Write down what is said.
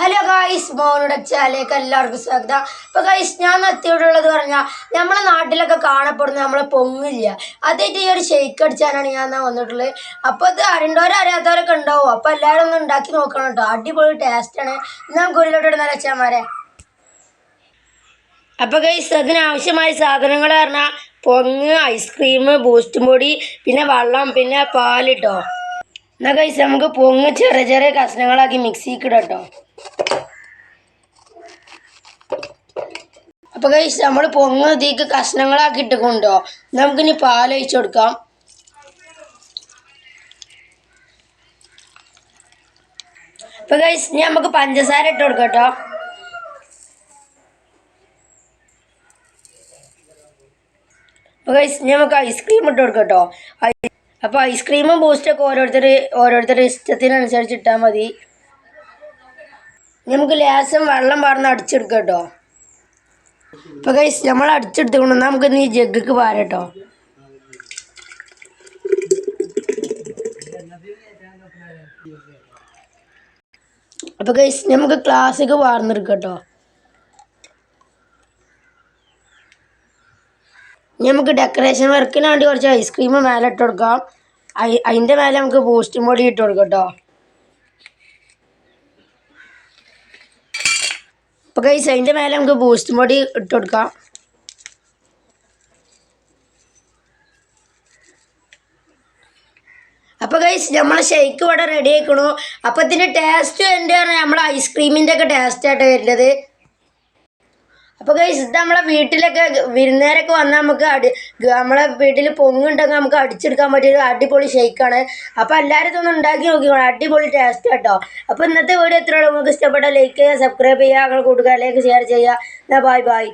Hello guys മോനുടെ ചാലേക്ക് എല്ലാവർക്കും സ്വാഗതം. ഇപ്പൊ ഗൈസ് ഞാൻ എത്തിയിട്ടുള്ളത് പറഞ്ഞാൽ നമ്മളെ നാട്ടിലൊക്കെ കാണപ്പെടുന്ന നമ്മളെ പൊങ്ങില്ല. അതായിട്ട് ഈ ഒരു ഷെയ്ക്ക് അടിച്ചാനാണ് ഞാൻ വന്നിട്ടുള്ളത്. അപ്പൊ ഇത് അറിയണ്ടവരും അറിയാത്തവരൊക്കെ ഉണ്ടാവും. അപ്പൊ എല്ലാവരും ഒന്ന് ഉണ്ടാക്കി നോക്കണം കേട്ടോ. അടിപൊളി ടേസ്റ്റാണ് നമുക്ക് ഉള്ളിലോട്ട് ഇടുന്ന അപ്പോൾ അപ്പൊ ഗൈസ് അതിനാവശ്യമായ സാധനങ്ങൾ പറഞ്ഞാൽ പൊങ്ങ് ഐസ്ക്രീം ബൂസ്റ്റ് പൊടി പിന്നെ വെള്ളം പിന്നെ പാലിട്ടോ. എന്നാ ഗൈസ് നമുക്ക് പൊങ്ങ് ചെറിയ ചെറിയ കഷ്ണങ്ങളാക്കി മിക്സിക്ക് ഇടട്ടോ അപ്പൊ കഴിച്ച് നമ്മൾ പൊങ്ങ് ഇതിക്ക് കഷ്ണങ്ങളാക്കി ഇട്ടുകൊണ്ടോ നമുക്കിനി പാൽ ഒഴിച്ചു കൊടുക്കാം. അപ്പൊ കഴിച്ച് ഇനി നമുക്ക് പഞ്ചസാര ഇട്ട് കൊടുക്കാം കേട്ടോ. അപ്പൊ കഴിച്ച് ഇനി നമുക്ക് ഐസ്ക്രീം ഇട്ട് കൊടുക്കാം കേട്ടോ. ഐ- അപ്പൊ ഐസ്ക്രീമും ബൂസ്റ്റൊക്കെ ഓരോരുത്തർ ഓരോരുത്തരുടെ ഇഷ്ടത്തിനനുസരിച്ച് ഇട്ടാൽ മതി. നമുക്ക് ലേശം വെള്ളം പാർന്ന് അടിച്ചെടുക്കാം കേട്ടോ. ഇപ്പൊ ഗൈസ് നമ്മൾ അടിച്ചെടുത്തുകൊണ്ട് നമുക്ക് ഈ ജഗ്ഗിക്ക് പാരട്ടോ. അപ്പൊ ഗൈസ് നമുക്ക് ക്ലാസ്സിക്ക് പാർന്നെടുക്കട്ടോ നമുക്ക് ഡെക്കറേഷൻ വർക്കിന് വേണ്ടി കുറച്ച് ഐസ്ക്രീം മേലെ ഇട്ട് കൊടുക്കാം. അതിന്റെ മേലെ നമുക്ക് ബൂസ്റ്റും പൊടി ഇട്ട് കൊടുക്കാം കേട്ടോ അപ്പൊ ഗൈസ് അതിന്റെ മേലെ നമുക്ക് ബൂസ്റ്റ് പൊടി ഇട്ട് കൊടുക്കാം. അപ്പൊ ഗൈസ് നമ്മളെ ഷെയ്ക്ക് ഇവിടെ റെഡി ആയിക്കണു. അപ്പൊ ഇതിന്റെ ടേസ്റ്റ് എന്റെ നമ്മളെ ഐസ്ക്രീമിന്റെ ഒക്കെ ടേസ്റ്റ് ആയിട്ട് വരുന്നത്. അപ്പൊ ഗൈസ് ഇത് നമ്മളെ വീട്ടിലൊക്കെ വിരുന്നേരൊക്കെ വന്നാൽ നമുക്ക് അടി നമ്മളെ വീട്ടിൽ പൊങ്ങുണ്ടെങ്കിൽ നമുക്ക് അടിച്ചെടുക്കാൻ പറ്റിയ ഒരു അടിപൊളി ഷെയ്ക്കാണ് അപ്പൊ എല്ലാവരും ഇതൊന്ന് ഉണ്ടാക്കി നോക്കിക്കോളാം അടിപൊളി ടേസ്റ്റ് കേട്ടോ. അപ്പൊ ഇന്നത്തെ വീഡിയോ എത്രയുള്ളൂ നമുക്ക് ഇഷ്ടപ്പെട്ട ലൈക്ക് ചെയ്യുക സബ്സ്ക്രൈബ് ചെയ്യുക നിങ്ങളുടെ കൂട്ടുകാരിലേക്ക് ഷെയർ ചെയ്യുക. എന്നാ ബായ് ബൈ